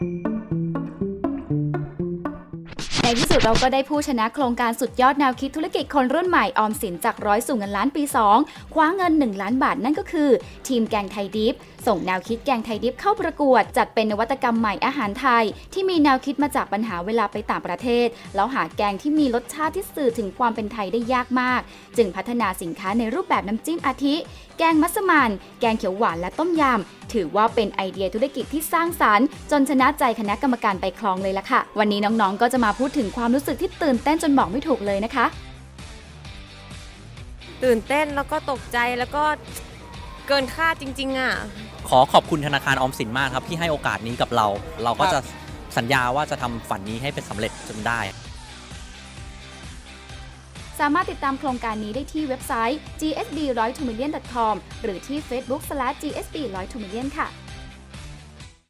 you ในที่สุดเราก็ได้ผู้ชนะโครงการสุดยอดแนวคิดธุรกิจคนรุ่นใหม่ออมสินจากร้อยสู่เงินล้านปี 2 คว้าเงิน 1 ล้านบาทนั่นก็คือ ทีมแกงไทยดิฟส่งแนวคิดแกงไทยดิฟเข้าประกวด จัดเป็นนวัตกรรมใหม่อาหารไทย ที่มีแนวคิดมาจากปัญหาเวลาไปต่างประเทศ แล้วหาแกงที่มีรสชาติที่สื่อถึงความเป็นไทยได้ยากมาก จึงพัฒนาสินค้าในรูปแบบน้ำจิ้มอาทิ แกงมัสมั่นแกงเขียวหวานและต้มยำถือว่าเป็นไอเดียธุรกิจที่สร้างสรรค์ จนชนะใจคณะกรรมการไปครองเลยล่ะค่ะ วันนี้น้องๆก็จะมาพูดถึงความรู้สึกที่ตื่นเต้นจนบอกไม่ถูกเลยนะคะ ตื่นเต้นแล้วก็ตกใจแล้วก็เกินคาดจริง ๆ อะ ขอขอบคุณธนาคารออมสินมากครับ ที่ให้โอกาสนี้กับเรา เราก็จะสัญญาว่าจะทำฝันนี้ให้เป็นสำเร็จจนได้ สามารถติดตามโครงการนี้ได้ที่เว็บไซต์ gsb 1 0 2 million com หรือที่ facebook slash gsb 1 0 2 million ค่ะ